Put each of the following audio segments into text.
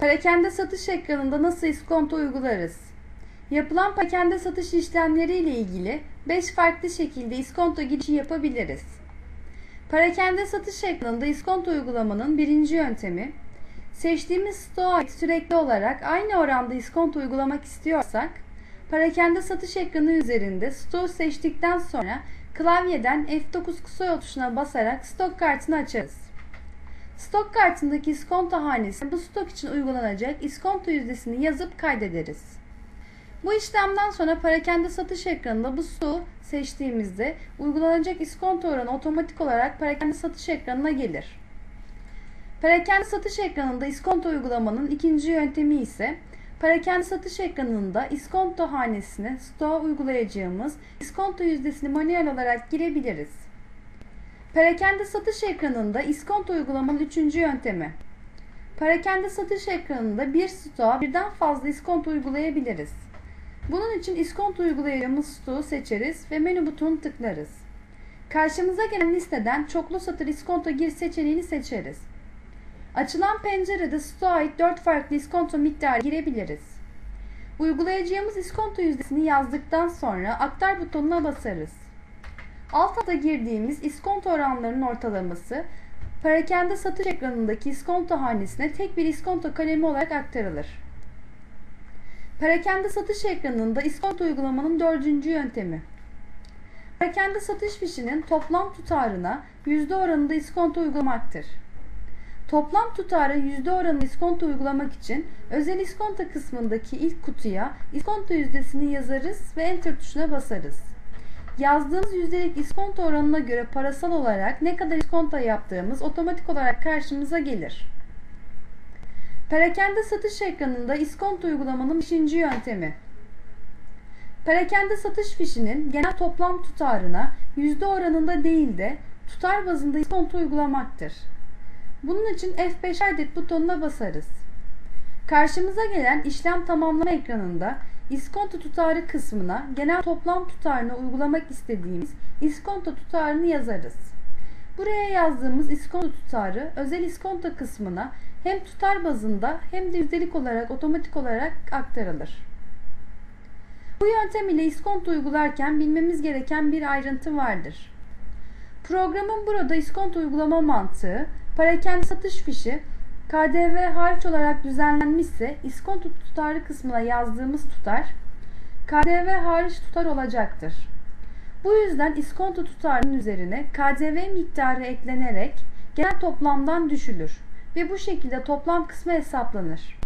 Perakende satış ekranında nasıl iskonto uygularız? Yapılan perakende satış işlemleri ile ilgili 5 farklı şekilde iskonto girişi yapabiliriz. Perakende satış ekranında iskonto uygulamanın birinci yöntemi, seçtiğimiz stoğa sürekli olarak aynı oranda iskonto uygulamak istiyorsak, perakende satış ekranı üzerinde stoğu seçtikten sonra klavyeden F9 kısa tuşuna basarak stok kartını açarız. Stok kartındaki iskonto hanesine bu stok için uygulanacak iskonto yüzdesini yazıp kaydederiz. Bu işlemden sonra parakende satış ekranında bu stoğu seçtiğimizde uygulanacak iskonto oranı otomatik olarak parakende satış ekranına gelir. Parakende satış ekranında iskonto uygulamanın ikinci yöntemi ise parakende satış ekranında iskonto hanesine stoğa uygulayacağımız iskonto yüzdesini manuel olarak girebiliriz. Perakende satış ekranında iskonto uygulamanın üçüncü yöntemi. Perakende satış ekranında bir stoğa birden fazla iskonto uygulayabiliriz. Bunun için iskonto uygulayacağımız stoğu seçeriz ve menü butonunu tıklarız. Karşımıza gelen listeden çoklu satır iskonto gir seçeneğini seçeriz. Açılan pencerede stoğa ait 4 farklı iskonto miktarı girebiliriz. Uygulayacağımız iskonto yüzdesini yazdıktan sonra aktar butonuna basarız. Alt alta girdiğimiz iskonto oranlarının ortalaması perakende satış ekranındaki iskonto hanesine tek bir iskonto kalemi olarak aktarılır. Perakende satış ekranında iskonto uygulamanın dördüncü yöntemi. Perakende satış fişinin toplam tutarına yüzde oranında iskonto uygulamaktır. Toplam tutara yüzde oranında iskonto uygulamak için özel iskonto kısmındaki ilk kutuya iskonto yüzdesini yazarız ve enter tuşuna basarız. Yazdığımız yüzdelik iskonto oranına göre parasal olarak ne kadar iskonto yaptığımız otomatik olarak karşımıza gelir. Perakende satış ekranında iskonto uygulamanın 5. yöntemi. Perakende satış fişinin genel toplam tutarına yüzde oranında değil de tutar bazında iskonto uygulamaktır. Bunun için F5 adet butonuna basarız. Karşımıza gelen işlem tamamlama ekranında iskonto tutarı kısmına genel toplam tutarını uygulamak istediğimiz iskonto tutarını yazarız. Buraya yazdığımız iskonto tutarı özel iskonto kısmına hem tutar bazında hem de yüzdelik olarak otomatik olarak aktarılır. Bu yöntem ile iskonto uygularken bilmemiz gereken bir ayrıntı vardır. Programın burada iskonto uygulama mantığı, parakende satış fişi, KDV hariç olarak düzenlenmişse iskonto tutarı kısmına yazdığımız tutar, KDV hariç tutar olacaktır. Bu yüzden iskonto tutarının üzerine KDV miktarı eklenerek genel toplamdan düşülür ve bu şekilde toplam kısmı hesaplanır.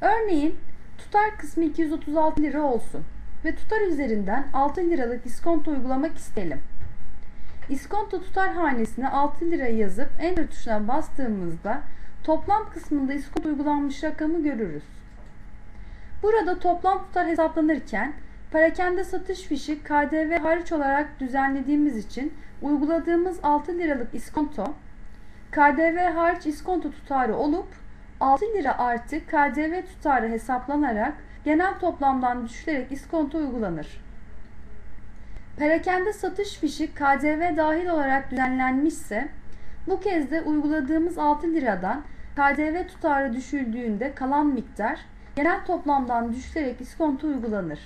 Örneğin tutar kısmı 236 lira olsun ve tutar üzerinden 6 liralık iskonto uygulamak isteyelim. İskonto tutar hanesine 6 lira yazıp enter tuşuna bastığımızda toplam kısmında iskonto uygulanmış rakamı görürüz. Burada toplam tutar hesaplanırken parakende satış fişi KDV hariç olarak düzenlediğimiz için uyguladığımız 6 liralık iskonto KDV hariç iskonto tutarı olup 6 lira artı KDV tutarı hesaplanarak genel toplamdan düşülerek iskonto uygulanır. Perakende satış fişi KDV dahil olarak düzenlenmişse bu kez de uyguladığımız 6 liradan KDV tutarı düşüldüğünde kalan miktar genel toplamdan düşülerek iskonto uygulanır.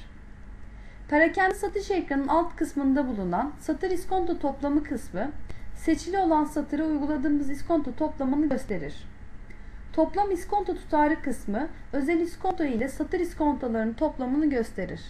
Perakende satış ekranının alt kısmında bulunan satır iskonto toplamı kısmı seçili olan satıra uyguladığımız iskonto toplamını gösterir. Toplam iskonto tutarı kısmı özel iskonto ile satır iskontolarının toplamını gösterir.